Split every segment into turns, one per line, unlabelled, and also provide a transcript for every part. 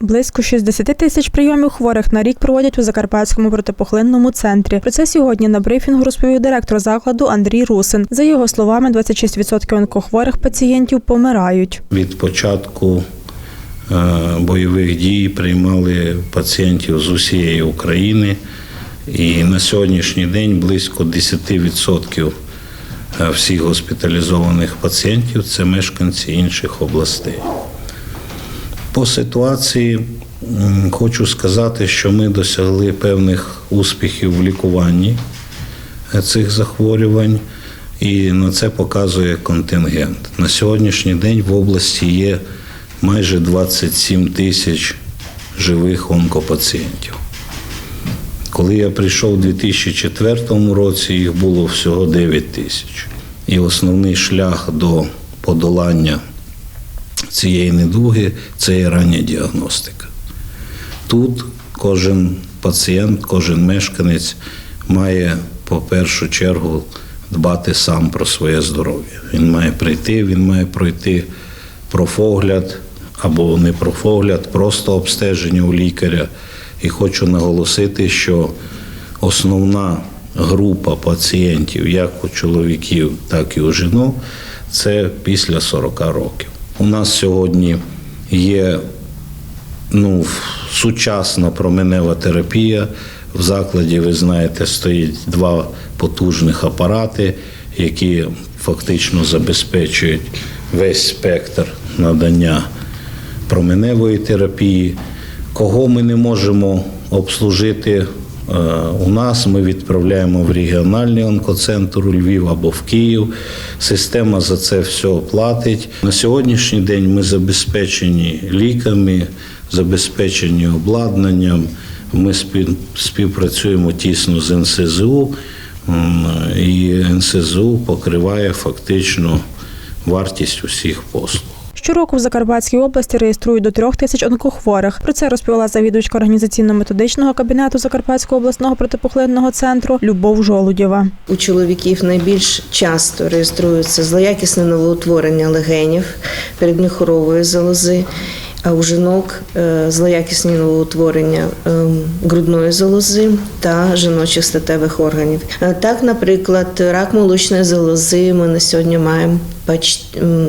Близько 60 тисяч прийомів хворих на рік проводять у Закарпатському протипухлинному центрі. Про це сьогодні на брифінгу розповів директор закладу Андрій Русин. За його словами, 26% онкохворих пацієнтів помирають.
Від початку е, бойових дій приймали пацієнтів з усієї України, і на сьогоднішній день близько 10% всіх госпіталізованих пацієнтів це мешканці інших областей. По ситуації хочу сказати, що ми досягли певних успіхів в лікуванні е, цих захворювань, і на це показує контингент. На сьогоднішній день в області є майже 27 тисяч живих онкопацієнтів. Коли я прийшов у 2004 році, їх було всього 9 тисяч. І основний шлях до подолання цієї недуги це є рання діагностика. Тут кожен пацієнт, кожен мешканець має по першу чергу дбати сам про своє здоров'я. Він має прийти, він має пройти профогляд або не профогляд, просто обстеження у лікаря. І хочу наголосити, що основна група пацієнтів, як у чоловіків, так і у жінок, це після 40 років. У нас сьогодні є ну, сучасна променева терапія. В закладі, ви знаєте, стоїть два потужних апарати, які фактично забезпечують весь спектр надання променевої терапії. Кого ми не можемо обслужити у нас, ми відправляємо в регіональний онкоцентр у Львів або в Київ. Система за це все платить. На сьогоднішній день ми забезпечені ліками, забезпечені обладнанням. Ми спів- співпрацюємо тісно з НСЗУ, і НСЗУ покриває фактично вартість усіх послуг.
Щороку в Закарпатській області реєструють до трьох тисяч онкохворих. Про це розповіла завідувачка організаційно-методичного кабінету Закарпатського обласного протипухлинного центру Любов Жолудєва.
У чоловіків найбільш часто реєструється злоякісне новоутворення легенів, передміхорової залози, а у жінок е, злоякісні новоутворення е, грудної залози та жіночих статевих органів. Е, Так, наприклад, рак молочної залози ми на сьогодні маємо поч- м,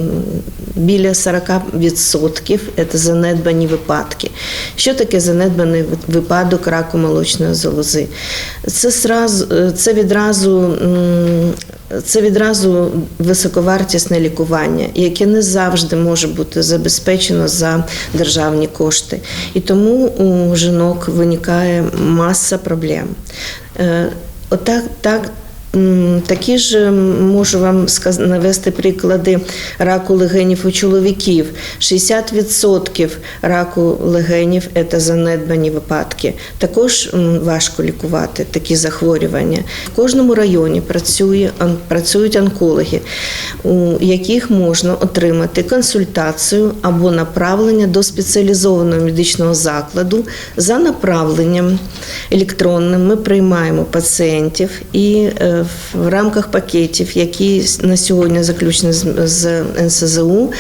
біля 40% – це занедбані випадки. Що таке занедбаний випадок раку молочної залози? Це, сразу, це, відразу, це відразу високовартісне лікування, яке не завжди може бути забезпечено за державні кошти. І тому у жінок виникає маса проблем. Е, Отак, так, Такі ж можу вам навести приклади раку легенів у чоловіків. 60% раку легенів це занедбані випадки. Також важко лікувати такі захворювання. В кожному районі працює, працюють онкологи, у яких можна отримати консультацію або направлення до спеціалізованого медичного закладу. За направленням електронним ми приймаємо пацієнтів і е, в рамках пакетів, які на сьогодні заключені з, НСЗУ,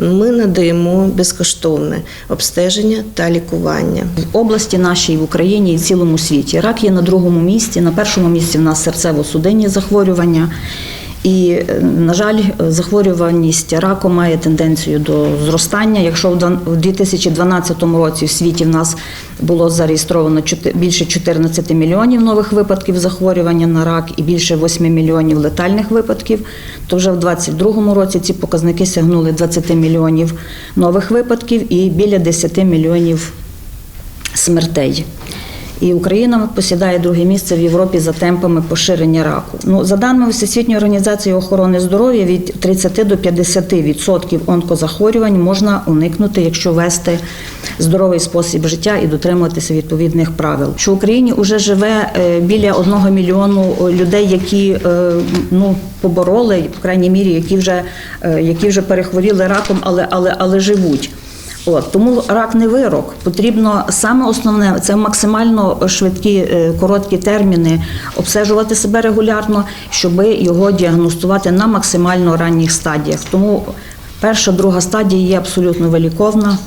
ми надаємо безкоштовне обстеження та лікування.
В області нашій в Україні і в цілому світі. Рак є на другому місці. На першому місці в нас серцево-судинні захворювання. І, е, на жаль, захворюваність раку має тенденцію до зростання. Якщо в 2012 році в світі в нас було зареєстровано більше 14 мільйонів нових випадків захворювання на рак і більше 8 мільйонів летальних випадків, то вже в 2022 році ці показники сягнули 20 мільйонів нових випадків і біля 10 мільйонів смертей. І Україна посідає друге місце в Європі за темпами поширення раку. Ну за даними Всесвітньої організації охорони здоров'я, від 30 до 50% онкозахворювань можна уникнути, якщо вести здоровий спосіб життя і дотримуватися відповідних правил. Що в Україні вже живе е, біля одного мільйону людей, які е, ну побороли, по крайній мірі, які вже е, які вже перехворіли раком, але але але живуть. От тому рак не вирок. Потрібно саме основне це максимально швидкі е, короткі терміни, обстежувати себе регулярно, щоб його діагностувати на максимально ранніх стадіях. Тому перша, друга стадія є абсолютно виліковна.